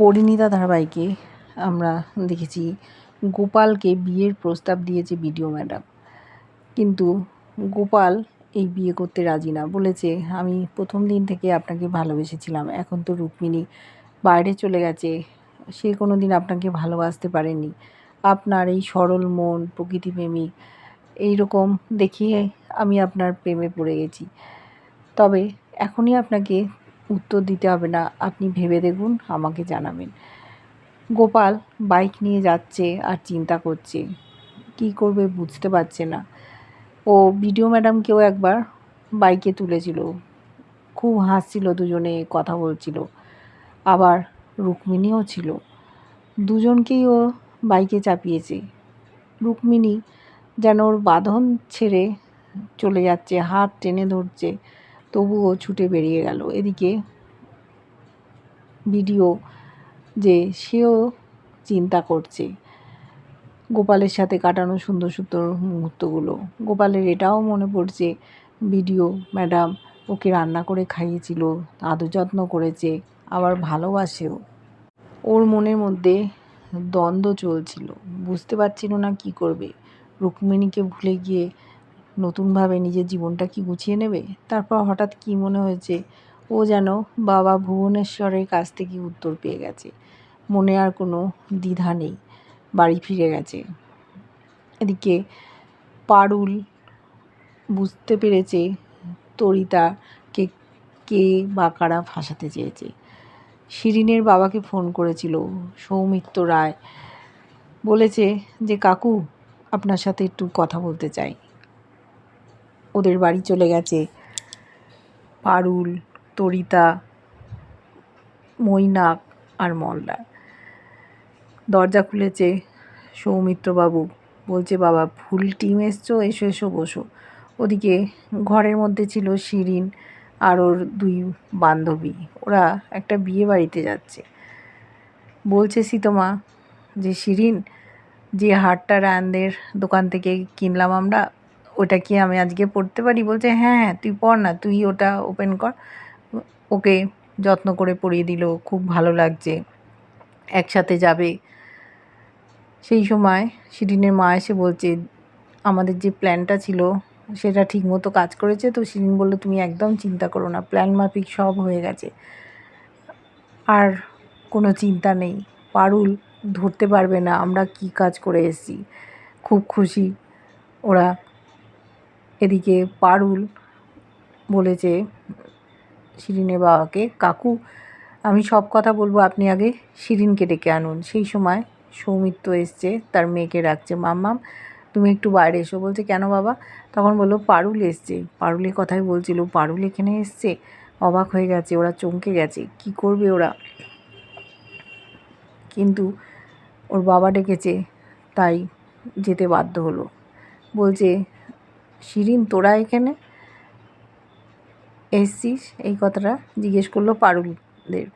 পরিণীতা ধারাবাহিকে আমরা দেখেছি। গোপালকে বিয়ের প্রস্তাব দিয়েছে বিডিও ম্যাডাম। কিন্তু গোপাল এই বিয়ে করতে রাজি না। বলেছে, আমি প্রথম দিন থেকে আপনাকে ভালোবেসেছিলাম। এখন তো রুক্মিণী বাইরে চলে গেছে। সে কোনো দিন আপনাকে ভালোবাসতে পারেনি। আপনার এই সরল মন প্রকৃতিপ্রেমী এই রকম দেখিয়ে আমি আপনার প্রেমে পড়ে গেছি। তবে এখনই আপনাকে উত্তর দিতে হবে না। আপনি ভেবে দেখুন, আমাকে জানাবেন। গোপাল বাইক নিয়ে যাচ্ছে আর চিন্তা করছে। কি করবে বুঝতে পারছে না। ও বিডিও ম্যাডামকেও একবার বাইকে তুলেছিল। খুব হাসছিল দুজনে, কথা বলছিল। আবার রুক্মিণীও ছিল। দুজনকেই ও বাইকে চাপিয়েছে। রুক্মিণী যেন ওর বাঁধন ছেড়ে চলে যাচ্ছে, হাত টেনে ধরছে। তবুও ছুটে বেরিয়ে গেল। এদিকে ভিডিও যে সেও চিন্তা করছে। গোপালের সাথে কাটানো সুন্দর সুন্দর মুহূর্তগুলো। গোপালের এটাও মনে পড়ছে, ভিডিও ম্যাডাম ওকে রান্না করে খাইয়েছিল, আদর যত্ন করেছে, আবার ভালোবাসেও। ওর মনের মধ্যে দ্বন্দ্ব চলছিল। বুঝতে পারছিল না কি করবে। রুক্মিণীকে ভুলে গিয়ে নতুনভাবে নিজের জীবনটা কি গুছিয়ে নেবে? তারপর হঠাৎ কি মনে হয়েছে? ও যেন বাবা ভুবনেশ্বরের কাছ থেকে উত্তর পেয়ে গেছে। মনে আর কোনো দ্বিধা নেই। বাড়ি ফিরে গেছে। এদিকে পারুল বুঝতে পেরেছে তরিতাকে কে বা কারা ফাঁসাতে চেয়েছে। শিরিনের বাবাকে ফোন করেছিল সৌমিত্র রায়। বলেছে যে, কাকু, আপনার সাথে একটু কথা বলতে চাই। ওদের বাড়ি চলে গেছে। পারুল, তরিতা, মৈনাক আর মল্লার দরজা খুলেছে সৌমিত্রবাবু। বলছে, বাবা, ফুল টিম এসছো, এসো এসো, বসো। ওদিকে ঘরের মধ্যে ছিল শিরিন আর ওর দুই বান্ধবী। ওরা একটা বিয়ে বাড়িতে যাচ্ছে। বলছে সীতমা যে, শিরিন, যে হারটা রায়নদের দোকান থেকে কিনলাম আমরা ওটা কি আমি আজকে পড়তে পারি? বলছে হ্যাঁ হ্যাঁ তুই পড় না, তুই ওটা ওপেন কর। ওকে যত্ন করে পড়িয়ে দিল, খুব ভালো লাগছে। একসাথে যাবে। সেই সময় শিরিনের মা এসে বলছে, আমাদের যে প্ল্যানটা ছিল, সেটা ঠিকমতো কাজ করেছে? তো শিরিন বলল, তুমি একদম চিন্তা করো না প্ল্যান মাফিক সব হয়ে গেছে। আর কোনো চিন্তা নেই, পারুল ধরতে পারবে না, আমরা কি কাজ করে এসেছি। খুব খুশি ওরা। এদিকে পারুল বলেছে শিরিনের বাবাকে কাকু, আমি সব কথা বলব, আপনি আগে শিরিনকে ডেকে আনুন। সেই সময় সৌমিত্র এসছে, তার মেয়েকে রাখছে মাম্মাম, তুমি একটু বাইরে এসো। বলছে, কেন বাবা? তখন বলল, পারুল এসছে। পারুলের কথাই বলছিল, পারুল এখানে এসছে, অবাক হয়ে গেছে, ওরা চমকে গেছে, কি করবে ওরা? কিন্তু ওর বাবা ডেকেছে, তাই যেতে বাধ্য হলো। বলছে শিরিন, তোরা এখানে? এসছিস? এই কথাটা জিজ্ঞেস করল পারুলদের।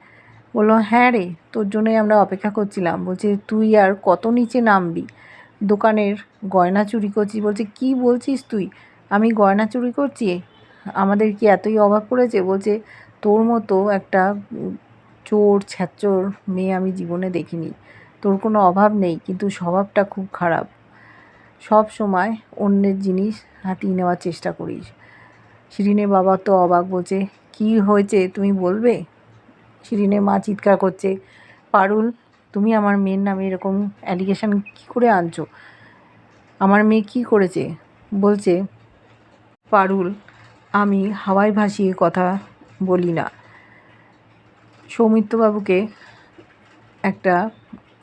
বলল হ্যাঁ রে, তোর জন্যই আমরা অপেক্ষা করছিলাম। বলছে, তুই আর কত নিচে নামবি? দোকানের গয়না চুরি করছিস? বলছে, কি বলছিস তুই? আমি গয়না চুরি করছি? আমাদের কি এতই অভাব পড়েছে? বলছে, তোর মতো একটা চোর ছ্যাচোর মেয়ে আমি জীবনে দেখিনি। তোর কোনো অভাব নেই, কিন্তু স্বভাবটা খুব খারাপ। সব সময় অন্যের জিনিস হাতিয়ে নেওয়ার চেষ্টা করিস। শিরিনের বাবা তো অবাক বলছে, কি হয়েছে? তুমি বলবে? শিরিনের মা চিৎকার করছে, পারুল, তুমি আমার মেয়ের নামে এরকম অ্যালিগেশন কী করে আনছো? আমার মেয়ে কি করেছে? বলছে, পারুল, আমি হাওয়াই ভাসিয়ে কথা বলি না। সৌমিত্রবাবুকে একটা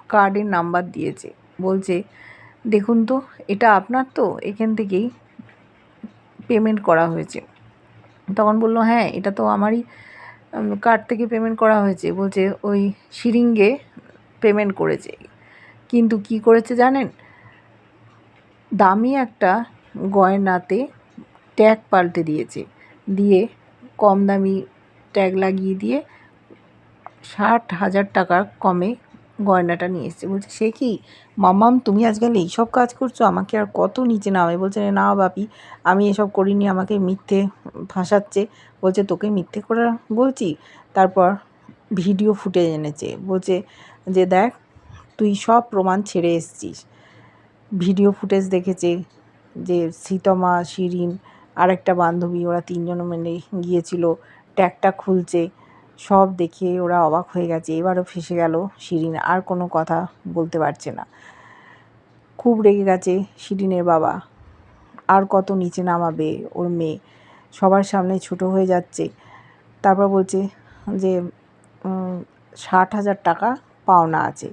কার্ডের নাম্বার দিয়েছে। বলছে দেখুন তো, এটা আপনার তো, এখান থেকেই পেমেন্ট করা হয়েছে। তখন বলল হ্যাঁ এটা তো আমারই কার্ড থেকে পেমেন্ট করা হয়েছে। বলছে, ওই সিরিঙ্গে পেমেন্ট করেছে। কিন্তু কি করেছে জানেন? দামি একটা গয়নাতে ট্যাগ পাল্টে দিয়েছে। দিয়ে কম দামি ট্যাগ লাগিয়ে দিয়ে ষাট হাজার টাকা কমে গয়নাটা নিয়ে এসছে। বলছে, সে কি? মামাম তুমি আজকাল এইসব কাজ করছ? আমাকে আর কত নিচে নামে বলছে না বাপি, আমি এসব করিনি, আমাকে মিথ্যে ফাঁসাচ্ছে। বলছে, তোকে মিথ্যে করে বলছি? তারপর ভিডিও ফুটেজ এনেছে। বলছে যে, দেখ, তুই সব প্রমাণ ছেড়ে এসছিস। ভিডিও ফুটেজ দেখেছে যে, সীতমা, শিরিন আর একটা বান্ধবী, ওরা তিনজন মিলে গিয়েছিল, ট্যাগটা খুলছে। সব দেখে ওরা অবাক হয়ে গেছে। এবারও ফেসে গেল শিরিন, আর কোনো কথা বলতে পারছে না। খুব রেগে গেছে শিরিনের বাবা। আর কত নিচে নামাবে ওর মেয়ে। সবার সামনে ছোট হয়ে যাচ্ছে। তারপর বলছে যে ষাট হাজার টাকা পাওনা আছে।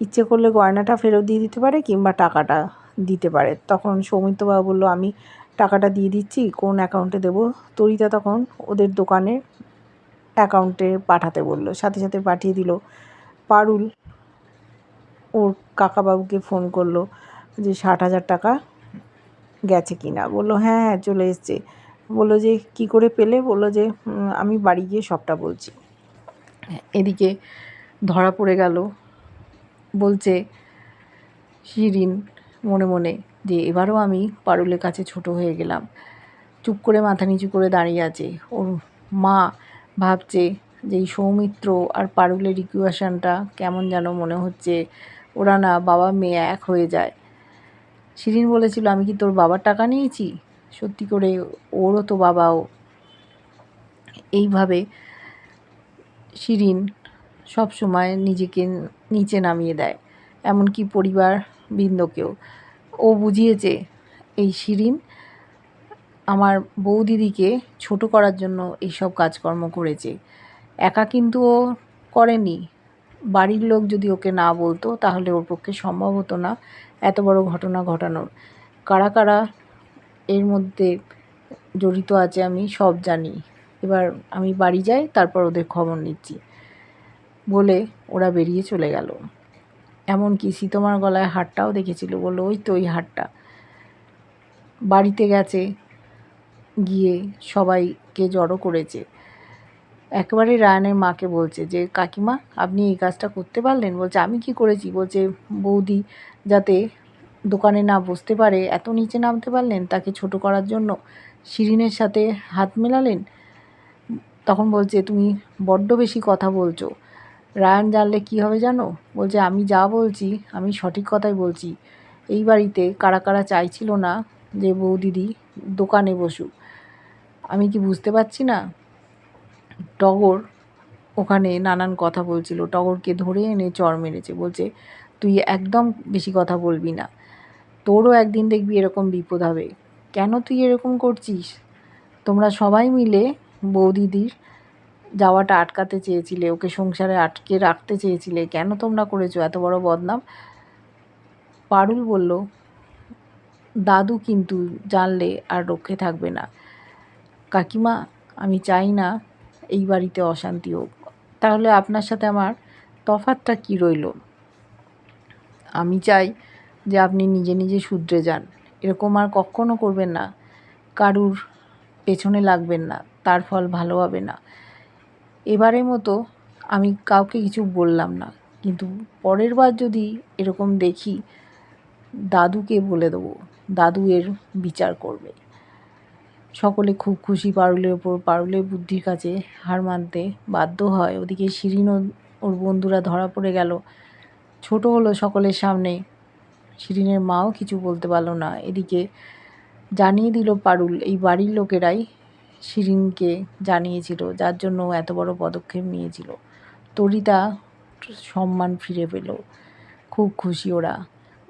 ইচ্ছে করলে গয়নাটা ফেরত দিয়ে দিতে পারে কিংবা টাকাটা দিতে পারে। তখন সৌমিত্রবাবু বলল, আমি টাকাটা দিয়ে দিচ্ছি, কোন অ্যাকাউন্টে দেবো? তরিতা তখন ওদের দোকানের অ্যাকাউন্টে পাঠাতে বলল। সাথে সাথে পাঠিয়ে দিল। পারুল ওর কাকাবাবুকে ফোন করল যে, ষাট হাজার টাকা গেছে কি না? বলল হ্যাঁ হ্যাঁ চলে এসছে। বলল যে, কি করে পেলে? বলল যে আমি বাড়ি গিয়ে সবটা বলছি। এদিকে ধরা পড়ে গেল। বলছে শিরিন মনে মনে যে, এবারও আমি পারুলের কাছে ছোট হয়ে গেলাম। চুপ করে মাথা নিচু করে দাঁড়িয়ে আছে। ওর মা ভাবছে যে এই সৌমিত্র আর পারুলের ইকুয়েশনটা কেমন যেন মনে হচ্ছে। ওরা না বাবা মেয়ে এক হয়ে যায়। শিরিন বলেছিল, আমি কি তোর বাবার টাকা নিয়েছি? সত্যি করে ওরও তো বাবাও। এইভাবে শিরিন সব সময় নিজেকে নিচে নামিয়ে দেয়, এমনকি পরিবার বৃন্দকেও ও বুঝিয়েছে, এই শিরিন আমার বৌদিদিকে ছোট করার জন্য এইসব কাজকর্ম করেছে। একা কিন্তু ও করেনি। বাড়ির লোক যদি ওকে না বলতো, তাহলে ওর পক্ষে সম্ভব হতো না এত বড় ঘটনা ঘটানোর। কারা কারা এর মধ্যে জড়িত আছে আমি সব জানি। এবার আমি বাড়ি যাই, তারপর ওদের খবর নিচ্ছি। বলে ওরা বেরিয়ে চলে গেল। এমনকি সীতমার গলায় হারটাও দেখেছিল। বলল, ওই তো ওই হারটা। বাড়িতে গেছে গিয়ে সবাইকে জড়ো করেছে। একেবারে রায়ানের মাকে বলছে যে, কাকিমা, আপনি এই কাজটা করতে পারলেন? বলছে, আমি কি করেছি? বলছে, বৌদি, যাতে দোকানে না বসতে পারে, এত নিচে নামতে পারলেন তাকে ছোট করার জন্য। শিরিনের সাথে হাত মেলালেন? তখন বলছে, তুমি বড্ড বেশি কথা বলছো। রায়ান জানলে কি হবে জানো? বলছে, আমি যা বলছি, আমি সঠিক কথাই বলছি। এই বাড়িতে কারা কারা চাইছিল না যে বৌদিদি দোকানে বসুক। আমি কি বুঝতে পারছি না? টগর ওখানে নানান কথা বলছিল। টগরকে ধরে এনে চর মেরেছে। বলছে, তুই একদম বেশি কথা বলবি না। তোরও একদিন দেখবি এরকম বিপদ হবে। কেন তুই এরকম করছিস? তোমরা সবাই মিলে বৌদিদির যাওয়াটা আটকাতে চেয়েছিলে, ওকে সংসারে আটকে রাখতে চেয়েছিলে। কেন তোমরা করেছ এত বড় বদনাম? পারুল বলল, দাদু কিন্তু জানলে আর রক্ষে থাকবে না। কাকিমা, আমি চাই না এই বাড়িতে অশান্তি হোক। তাহলে আপনার সাথে আমার তফাতটা কী রইল? আমি চাই যে আপনি নিজে নিজে শুধরে যান। এরকম আর কখনো করবেন না। কারুর পেছনে লাগবেন না। তার ফল ভালো হবে না। এবারের মতো আমি কাউকে কিছু বললাম না। কিন্তু পরের বার যদি এরকম দেখি, দাদুকে বলে দেবো। দাদু এর বিচার করবে। সকলে খুব খুশি পারুলের ওপর, পারুলের বুদ্ধির কাছে হার মানতে বাধ্য হয়। ওদিকে শিরিন ওর বন্ধুরা ধরা পড়ে গেল। ছোট হলো সকলের সামনে। শিরিনের মাও কিছু বলতে পারল না। এদিকে জানিয়ে দিল পারুল, এই বাড়ির লোকেরাই শিরিনকে জানিয়েছিল, যার জন্য এত বড় পদক্ষেপ নিয়েছিল। তরিতা সম্মান ফিরে পেল। খুব খুশি ওরা।